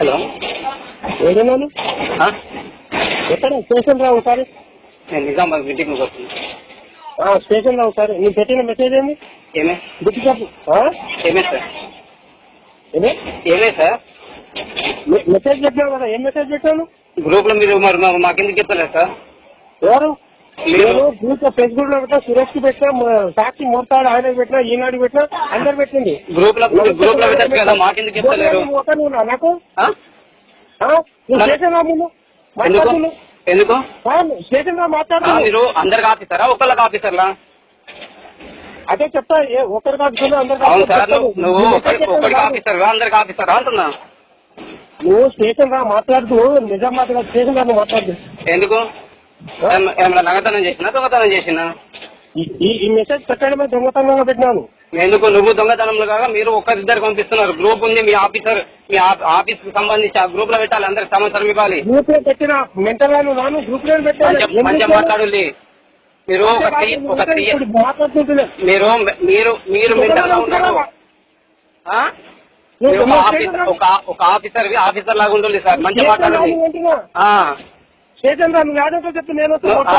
Hello. ఏడున్నాను? ఎక్కడ? Station రా ఒకసారి. నేను నిజామాబాద్ మీటింగ్ స్టేషన్ రా ఒకసారి. నీకు పెట్టిన మెసేజ్ ఏంది? ఏమే? గుర్తు చెప్పు? ఏమే సార్? ఏమే? ఏమే సార్? మెసేజ్ పెట్టినావు కదా. ఏం మెసేజ్ పెట్టాను గ్రూప్లో మీరు మరి మాకెందుకు చెప్పలేదు సార్? ఎవరు. నేను గ్రూప్ ఫేస్బుక్లో పెట్టినా సురేష్కి పెట్టినా మ- సాక్షి మూర్తాడు ఆయనకి పెట్టినా ఈనాడు పెట్టినా అందరు పెట్టింది. గ్రూప్లో గ్రూప్లో పెట్టచ్చు కదా మాకెందుకు చెప్తలేరు నాకు? నువ్వు ముందు? ఎందుకు? మాట్లాడు మాట్లాడు మీరు అందరికి ఆఫీసరా ఒకళ్ళకి ఆఫీసర్లా అదే చెప్తా ఒకరికి అందరికి ఆఫీసర్ సార్ నువ్వు ఒకరికి కాదు. ఆఫీసర్ అందరికి ఆఫీసరా అంటున్నా? నువ్వు స్టేషన్ రా మాట్లాడుతూ నిజామాబాద్ రా స్టేషన్ రా నువ్వు మాట్లాడు. ఎందుకు? ఏమన్నా నగతనం చేసినా దొంగతనం చేసినా ఈ- మెసేజ్ పెట్టడమే దొంగతనంగా పెట్టినాను. ఎందుకు? నువ్వు దొంగతనంలో కాగా మీరు ఒక్కరిద్దరు పంపిస్తున్నారు. గ్రూప్ ఉంది మీ ఆఫీసర్ మీ ఆఫీస్కి సంబంధించి ఆ గ్రూప్లో పెట్టాలి అందరికి సమాచారం ఇవ్వాలి. గ్రూప్లో పెట్టిన మెంటల్ నాను గ్రూప్లో మంచిగా మాట్లాడాలి మీరు ఒక మీరు మీరు మీరు మెంటల్గా ఉన్నారు. ఒక ఆఫీసర్ ఒక ఒక ఆఫీసర్ లాగా ఉంటుంది సార్. మంచిగా మాట్లాడాలి ఆ. స్టేషన్ రా ఆడేతో చెప్తే నేను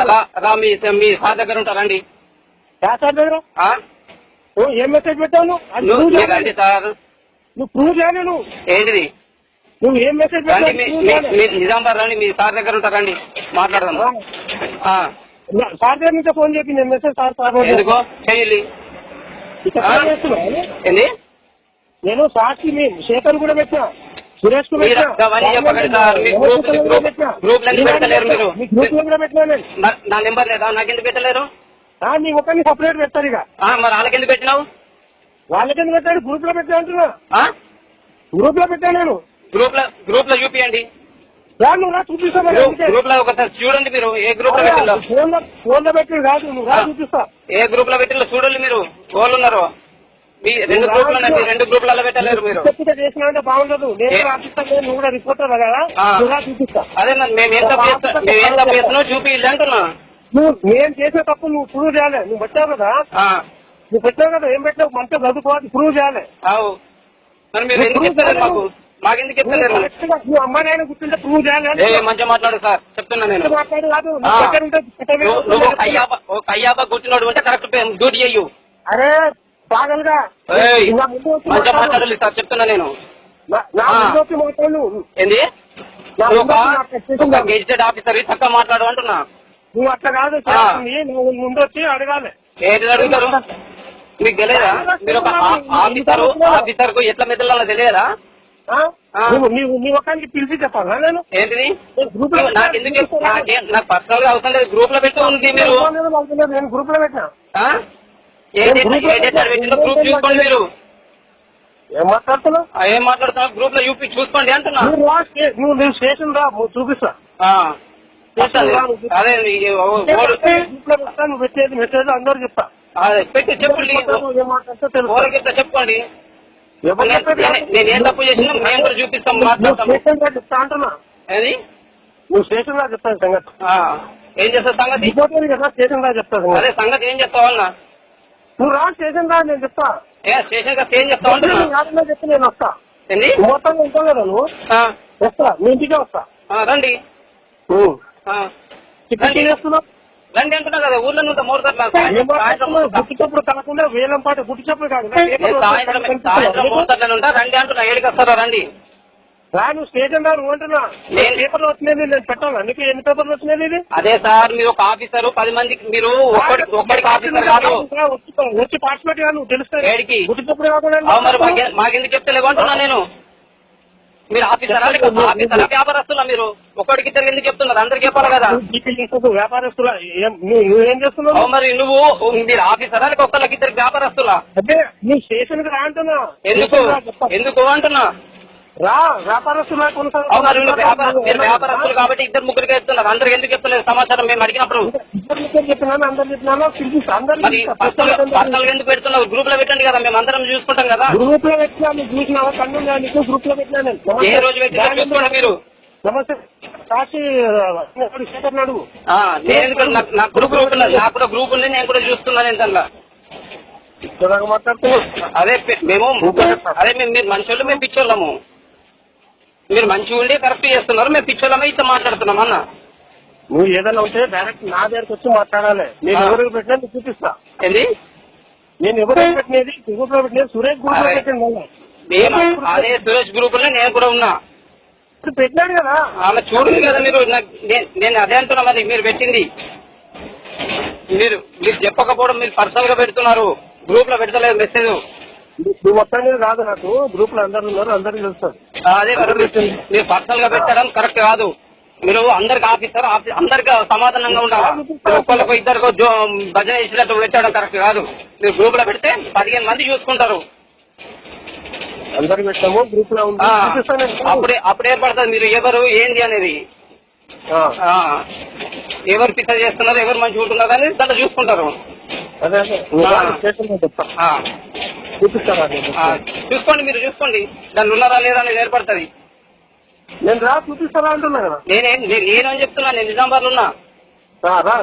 రా- మీ మీ సార్ దగ్గర ఉంటారండి సార్ దగ్గర ఏం మెసేజ్ పెట్టాను? అది నువ్వు చేయాలి. సార్. నువ్వు ప్రూవ్ చేయాలి నువ్వు. ఏంటిది? నువ్వు ఏం మెసేజ్ పెట్టావు? మీ- మీ- చేయాలి. మీ నిజామాబాద్ రండి మీ సార్ దగ్గర ఉంటారండి మాట్లాడదాం. సార్ దగ్గర నుంచి ఫోన్ చెప్పి నేను మెసేజ్ సార్ సార్ ఎందుకో. ఏంది? నేను సాక్షి మీ శేఖర్ కూడా పెట్టినా. సురేష్ పెట్టినా పెట్టినా. పెట్టినా నా- నెంబర్ లేదా? నాకెందుకు పెట్టలేరు? నీ ఒకరిని సపరేట్ పెట్టారు ఇక. మరి వాళ్ళకెందుకు పెట్టినావు? వాళ్ళకెందుకు పెట్టాడు గ్రూప్లో పెట్టా అంటున్నా. ఆ? గ్రూప్లో పెట్టా నేను. గ్రూప్లో గ్రూప్లో చూపియండి నువ్వు రా గ్రూప్లో ఒకసారి చూడండి మీరు. ఏ గ్రూప్లో పెట్టిందో? ఫోన్లో ఫోన్లో పెట్టి కాదు. నువ్వు రా ఆ. చూపిస్తా. ఏ గ్రూప్లో పెట్టిందో చూడండి మీరు. వాళ్ళు ఉన్నారు? మీ రెండు గ్రూప్లు మీ రెండు గ్రూప్లలో పెట్టలేరు మీరు. చేసినా బాగుండదు. నేను నువ్వు కూడా రిపోర్టర్ కదా. నువ్వు చూపిస్తా. అదే మేము ఏం తప్పు చేస్తాం మేము ఏం తప్పు చేస్తున్నావు అంటున్నా. నువ్వు నేను చేసే తప్పు నువ్వు ప్రూవ్ చేయాలి. నువ్వు పెట్టావు కదా? నువ్వు పెట్టావు కదా? ఏం పెట్టావు? మంచిగా చదువుకోవాలి ప్రూవ్ చేయాలి. మరి మీరు ఎందుకు చెప్తలేరు మాకు? మాకెందుకు నువ్వు అమ్మ నాయన కూర్చుంటే ప్రూవ్ చేయాలి మంచిగా మాట్లాడు సార్. చెప్తున్నా నేను. మాట్లాడు కాదు. నువ్వు అయ్యాబ కూర్చున్నాడు అంటే కరెక్ట్ డ్యూటీ చెయ్యు. అరే మాట్లాడాలి సార్ చెప్తున్నా నేను. మాట్లాడు. ఏంది? గెజిటెడ్ ఆఫీసర్ చక్కగా మాట్లాడు అంటున్నా. నువ్వు అట్లా కాదు అడగాలి. ఏంటి అడుగుతారు? మీకు తెలియదా? మీరు ఒక ఆఫీసర్ ఆఫీసర్కు ఎట్లా మెదలలో తెలియదా? పిలిచి చెప్పాలా నేను? ఏంటిది? గ్రూప్లో నాకు ఎందుకు నాకేం పర్సనల్గా అవసరం లేదు గ్రూప్లో పెట్టి ఉంది మీరు. నేను గ్రూప్లో పెట్టినా. గ్రూప్ చూసుకోండి మీరు. ఏం మాట్లాడుతున్నావు? ఏం గ్రూప్లో యూపీ చూసుకోండి అంటున్నా. నువ్వు నేను స్టేషన్ రా చూపిస్తా. అదే లో మెసేజ్ అందరూ చెప్తా. పెట్టి చెప్పండి చెప్పుకోండి. నేను- చెప్పారు? నేను- నేను ఏం తప్పు చేసినా మేము కూడా చూపిస్తాం నువ్వు మాట్లాడతాం. స్టేషన్ ఏది? నువ్వు రా చెప్తాను సంగతి. ఏం చేస్తావు సంగతి? రిపోర్టర్ కదా స్టేషన్ రా చెప్తా సంగతి. అదే సంగతి ఏం నువ్వు రా స్టేషన్ రా నేను చెప్తా. ఏ స్టేషన్ ఏం నువ్వు చెప్తే నేను వస్తా. ఏంది నువ్వు మొత్తంగా ఉంటావు కదా నువ్వు. వస్తా మీ ఇంటికే వస్తా. రండి. చేస్తున్నావు? రండి అంటున్నా కదా ఊర్లో నుండి మూడు మాట్లాడుతున్నావు? గుట్టు చప్పుడు కాకుండా వేలం పాట గుట్టు చప్పుడు కాదు. సాయంత్రం మూడు రండి అంటున్నా ఏడికి వస్తారా రండి. రా నువ్వు స్టేషన్ రా నువ్వు అంటున్నా నేను- పేపర్లు వచ్చినాయి? నేను పెట్టాను అందుకే ఎన్ని పేపర్లు వచ్చినాయి ఇది అదే సార్ మీరు ఒక ఆఫీసర్ పది మందికి మీరు ఒక్కడి ఒక్కడికి ఆఫీసర్ కాదు. వచ్చి పార్టిసిపేట్ కాదు నువ్వు తెలుస్తాయి. ఏడికి? కాకుండా మరి మాకెందుకు చెప్తలేవు అంటున్నా నేను. మీరు ఆఫీసరా? వ్యాపారస్తులా మీరు? ఒక్కడికి ఇద్దరు ఎందుకు చెప్తున్నారు? అందరికి చెప్పాలి కదా. వ్యాపారస్తుల? నువ్వు చేస్తున్నావు? మరి నువ్వు మీరు ఆఫీసరా? ఒక్కళ్ళకి ఇద్దరు వ్యాపారస్తులా? అంటే నువ్వు స్టేషన్కి రా అంటున్నా. ఎందుకు. ఎందుకు అంటున్నా? రా వ్యాపారస్తుల అవు మరి మీరు వ్యాపార మీరు వ్యాపారస్తులు కాబట్టి ఇద్దరు ముగ్గురికి చెప్తున్నారు అందరికి ఎందుకు చెప్తలేదు సమాచారం మేము అడిగినప్పుడు? చెప్పినాను అందరు పర్సనల్ ఎందుకు పెడుతున్నావు గ్రూప్లో పెట్టండి కదా మేము అందరం చూసుకుంటాం కదా. గ్రూప్లో పెట్టినా చూసినావా? కన్ను నీకు గ్రూప్లో పెట్టినా ఏ రోజు పెట్టినా మీరు. నమస్తే సాక్షి నేను నాకు- నాకు గ్రూప్ గ్రూప్ ఉన్నది. నాకు కూడా గ్రూప్ ఉంది నేను కూడా చూస్తున్నాను ఏంటల్లా ఇలాగ మాట్లాడుతూ అదే మేము అదే మేము మీరు మనుషులు మేము పిచ్చోళ్ళము. మీరు మంచిగా ఉండి కరెక్ట్ చేస్తున్నారు. మేము పిచ్చోళ్ళమే ఇట్లా మాట్లాడుతున్నాం అన్న. నువ్వు ఏదైనా ఉంటే డైరెక్ట్ నా దగ్గరకు వచ్చి మాట్లాడాలి. నేను. ఎవరికి పెట్టినా నీకు చూపిస్తా. ఏంది? నేను ఎవరికి పెట్టినది? గ్రూప్లో పెట్టినది సురేష్ గ్రూప్లో. పెట్టింది అదే సురేష్ గ్రూప్లో నేను కూడా ఉన్నా. పెట్టినాడు కదా. ఆమె చూడండి కదా మీరు. నేను అదే అంటున్నా మరి. మీరు పెట్టింది. మీరు మీరు చెప్పకపోవడం మీరు పర్సనల్గా పెడుతున్నారు. గ్రూప్లో పెడతలేదు మెసేజ్ నువ్వు మొత్తానికి రాదు నాకు. గ్రూప్లో అందరు ఉన్నారు. అందరికి తెలుస్తుంది. అదే మీరు- పర్సనల్గా పెట్టడం కరెక్ట్ కాదు. మీరు అందరికి ఆఫీసర్ ఆఫీ- అందరికి సమాధానంగా ఉండాలి? ఒక్కళ్ళకు ఇద్దరికి భజన చేసినట్టు పెట్టడం కరెక్ట్ కాదు. మీరు గ్రూప్లో పెడితే పదిహేను మంది చూసుకుంటారు. పెట్టాము గ్రూప్లో. అప్పుడే అప్పుడు ఏర్పడుతుంది మీరు ఎవరు ఏంది అనేది? ఎవరు పిచ్చ చేస్తున్నారు ఎవరు మంచిగా ఉంటున్నారు అనేది దాంట్లో చూసుకుంటారు. అదే చూపిస్తారా చూసుకోండి మీరు చూసుకోండి. దాంట్లో ఉన్నారా లేదా అనేది ఏర్పడుతుంది. నేను రా చూపిస్తారా అంటున్నా కదా? నేనే నేను చెప్తున్నా నేను నిజామాబాద్ ఉన్నా. రా,